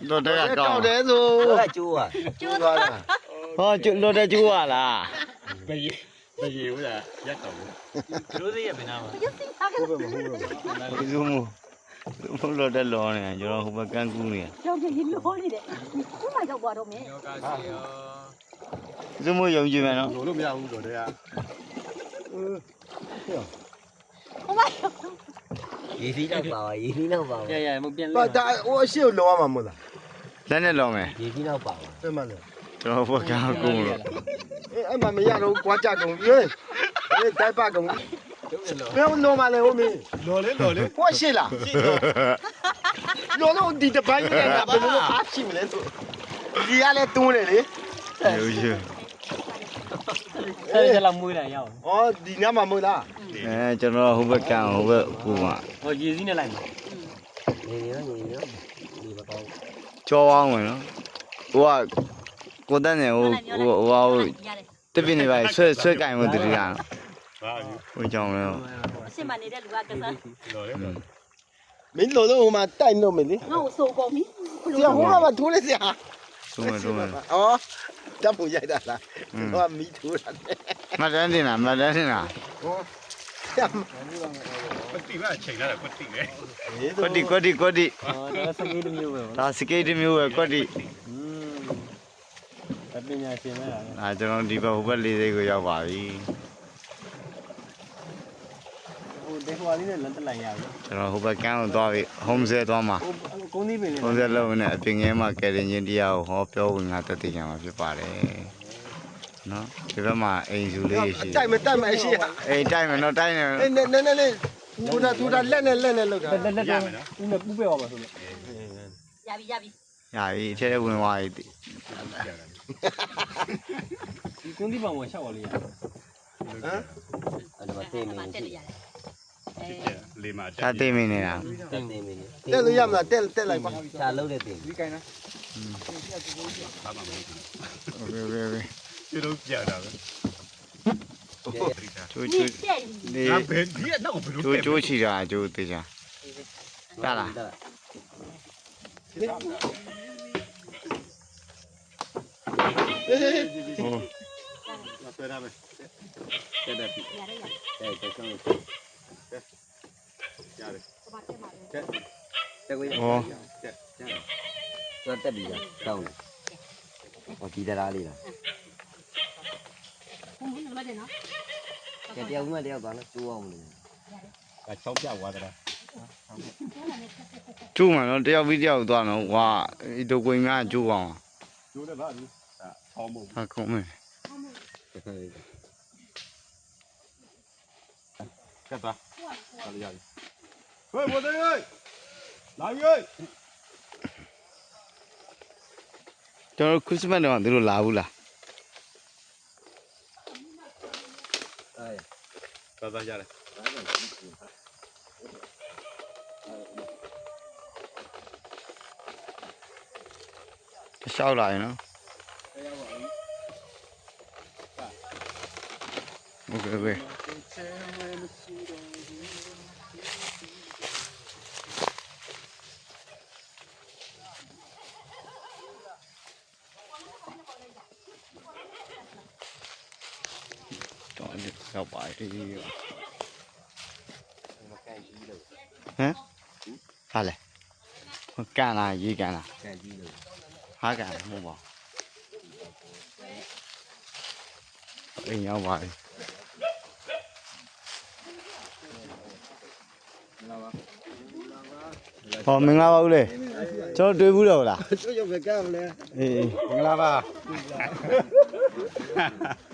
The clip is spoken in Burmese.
đồ đẻ cỏ đồ đẻ dù đồ đẻ chua chua thôi chuyện đồ đẻ chua là. Bây giờ bây giờ là giá cậu chú gì vậy nào chú mu chú mu đồ đẻ lò này cho nó không bắt cang cung này chú mu dùng gì mà nó? Không phải à. giờ ရောက်ကြရင်လို့နေတယ်ခုမှရောက်သွားတော့မယ်ယောဂစီရောဒီစုမှုယုံကြည်မယ်နော်လို့လို့မရဘူးတော့တဲ့ကဟိုမှာရေစီးတော့ပါပါရေစီးတော့ပါပါရရမပြန်ဘာလဲဒါဟိုအရှိကိုလောရမှာမဟုတ်လားလက်နဲ့လော်မယ်ရေစီးတော့ပါပါအဲ့မှလည်းကျွန်တော်ဟိုဘက်ကန်းကူးလို့အေးအဲ့မှမရတော့ကွာကြကုန်ပြီအေးတိုက်ပါကုန်ပြီတို့ရလို့ဘယ်လောမလဲဟိုမင်းလောလေလောလေဟိုရှိလားလောလို့ဒီတပိုင်းနဲ့ငါဘယ်လိုအားရှိမလဲဆိုဒီကလည်းတွန်းတယ်လေယူယူ ဆက်ချက်လောက်မွေးလာရအောင်ဩဒီညမှာမဟုတ်လားအဲကျွန်တော်ဟိုဘက်ကန်းဟိုဘက်ကူမှာဟောရေစီးနဲ့လိုက်မှာနေနေရောနေနေရောဒီမကောင်းကြောအောင်ဝင်နော်ဟိုကကိုတက်နေဟိုဟိုဟိုတပင်းနေပါဆွဲဆွဲကင်မတူရအောင်ဟိုကြောင်လဲအရှင်မနေတဲ့လူကကစားမင်းလောလို့ဟိုမှာတိုက်လို့မင်းလေငါ့ကိုစိုးကုန်ပြီဆရာဟိုမှာထိုးလိုက်ဆရာသုံးမယ်သုံးမယ်ဩ တပ်ဖို့ရိုက်တာလားဟိုကမီထိုးတာမတ်တန်းတင်လားမတ်တန်းတင်လားဟောဆရာကွတိကချိန်လာတာကွတိပဲကွက်တီကွက်တီကွက်တီဟောဒါစကေးတစ်မျိုးပဲဒါစကေးတစ်မျိုးပဲကွက်တီอืมအပညာရှင်မဲ့တာလေအာကျွန်တော်ဒီဘက်ဟိုဘက်လေးစိတ်ကိုရောက်ပါပြီ ဟိုတေဟွာလေးနဲ့လမ်းတက်လိုက်ရပြီကျွန်တော်ဟိုဘက်ကန်းကိုသွားပြီ home sale သွားမှာဟိုကုန်းသီးပင်လေး home sale လုပ်နေအပြင်ငယ်မှာကယ်တင်ချင်းတရားကိုဟောပြောဝင်ငါတက်တည်ကြမှာဖြစ်ပါတယ်နော်ဒီဘက်မှာအိမ်စုလေးရှိတိုက်မတိုက်မအရှိဟာအိမ်တိုက်မယ်နော်တိုက်နေအေးနည်းနည်းလေးထူတာထူတာလက်နဲ့လက်နဲ့လောက်တာလက်လက်တော့ဦးနဲ့ပူးပဲသွားပါဆိုလို့ရပြီရပြီညာပြီအထက်ထဲဝင်သွားပြီဒီကုန်းသီးပင်မှာရှောက်ပါလေရဟမ်အဲ့ဒါမသိနေမှနေတက်ရရတယ်အဲလေးမှာဒါသိမင်းနေ ta tê mình này nào tê lưu yam là tê tê lại quá ta lâu để tìm cái này chưa đâu chờ đâu chú chú đi chú chú chỉ ra chú tê ra ta là Oh. က်ဒီငါဘယ်ဒီကတော့ဘယ်လိုချိုးချိုးချီတာချိုးသေးချာတာလားအေးဟိုဆွဲရမယ်တက်တက်ပြီရတယ်ရတယ်တဲ့တဲ့ကောင်းရတယ်ဟိုမှာတက်မှာလေတဲ့ကိုဟောတက်တက်သွားတက်ပြီလားကောင်းတယ်ဟောဒီတရားလေးလားဟိုမှာမတယ်နော်တယောက်မှတယောက်သွားလို့ကျိုးအောင်လို့ကချောင်းပြသွားတာကျိုးမှာနော်တယောက်ပြီးတယောက်သွားနော်ဝါဒီတော့ကိုင်းများကျိုးအောင်ကျိုးတယ်ပါဘူးဒါချောင်းမဟုတ်ဟာခုံးမယ်ကတ်သွားဟာရရဟေးဘောတယ်လာရေး Ê, qua đây ơi. 나이 ơi. luôn 크리스마스 만들어 라불라. bắt 가자 자래. sao lại nó, ok ok được sao bãi đi hả à lẹ cá là gì cá là há cá không bỏ đi nhau vậy Ờ, mình lao bao đi. Cho tôi vui đầu là. Cho cho về cao lên. Ừ, mình lao vào.